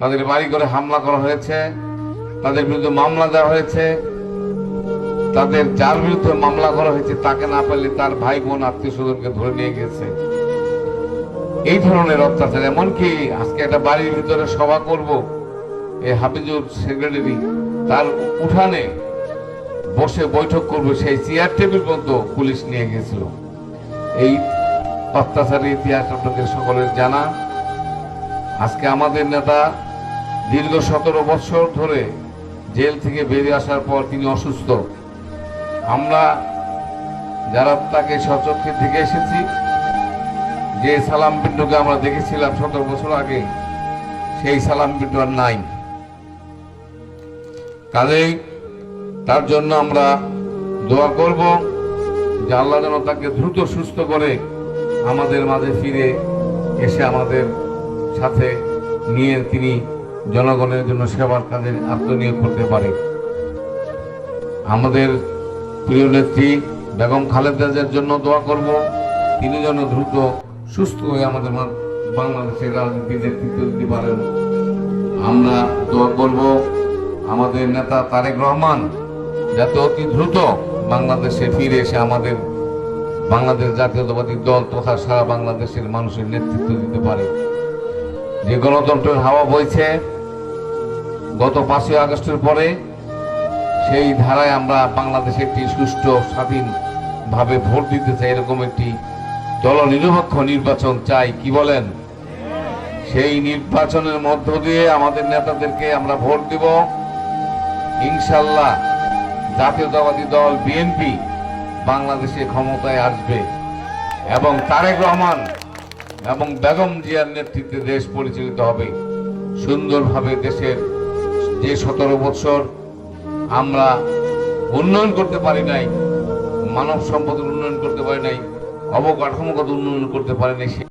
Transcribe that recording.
তাদের বাড়ি করে হামলা করা হয়েছে, তাদের বিরুদ্ধে মামলা দেওয়া হয়েছে, তাদের যার বিরুদ্ধে মামলা করা হয়েছে তাকে না পারলে তার ভাই বোন আত্মীয় স্বজনকে ধরে নিয়ে গেছে। এই ধরনের অত্যাচার, এমনকি আজকে একটা বাড়ির ভিতরে সভা করব এই হাফিজুর সেক্রেটারি তার উঠানে বসে বৈঠক করবে, সেই চেয়ার টেবিল পর্যন্ত পুলিশ নিয়ে গেছিল। এই অত্যাচারের ইতিহাস আপনাদের সকলের জানা। আজকে আমাদের নেতা দীর্ঘ সতেরো বছর ধরে জেল থেকে বেরিয়ে আসার পর তিনি অসুস্থ। আমরা যারা তাকে সচক্ষে থেকে এসেছি, যে সালাম পিণ্ডকে আমরা দেখেছিলাম সতেরো বছর আগে, সেই সালাম পিণ্ড আর নাই। কাজেই তার জন্য আমরা দোয়া করব যে আল্লাহ যেন তাকে দ্রুত সুস্থ করে আমাদের মাঝে ফিরে এসে আমাদের সাথে নিয়ে তিনি জনগণের জন্য সেবার কাজে আত্মনিয়োগ করতে পারে। আমাদের প্রিয় নেত্রী বেগম খালেদাজের জন্য দোয়া করব। তিনি যেন দ্রুত সুস্থ হয়ে আমাদের বাংলাদেশের রাজনীতি নেতৃত্ব দিতে পারেন আমরা দোয়া করব আমাদের নেতা তারেক রহমান যাতে অতি দ্রুত বাংলাদেশে ফিরে এসে আমাদের বাংলাদেশ জাতীয়তাবাদী দল তথা সারা বাংলাদেশের মানুষের নেতৃত্ব দিতে পারে। যে গণতন্ত্রের হাওয়া বইছে, গত পাঁচই আগস্টের পরে সেই ধারায় আমরা বাংলাদেশে একটি সুষ্ঠু স্বাধীন ভাবে ভোট দিতে চাই, এরকম একটি দল নিরপেক্ষ নির্বাচন চাই, কি বলেন? সেই নির্বাচনের মধ্য দিয়ে আমাদের নেতাদেরকে আমরা ভোট দিব। ইনশাল্লাহ জাতীয়তাবাদী দল, বিএনপি বাংলাদেশে ক্ষমতায় আসবে। এবং তারেক রহমান এবং বেগম জিয়ার নেতৃত্বে দেশ পরিচালিত হবে। সুন্দরভাবে দেশের যে সতেরো বছর আমরা উন্নয়ন করতে পারি নাই, মানব সম্পদের উন্নয়ন করতে পারি নাই, অবকাঠামোগত উন্নয়ন করতে পারি নাই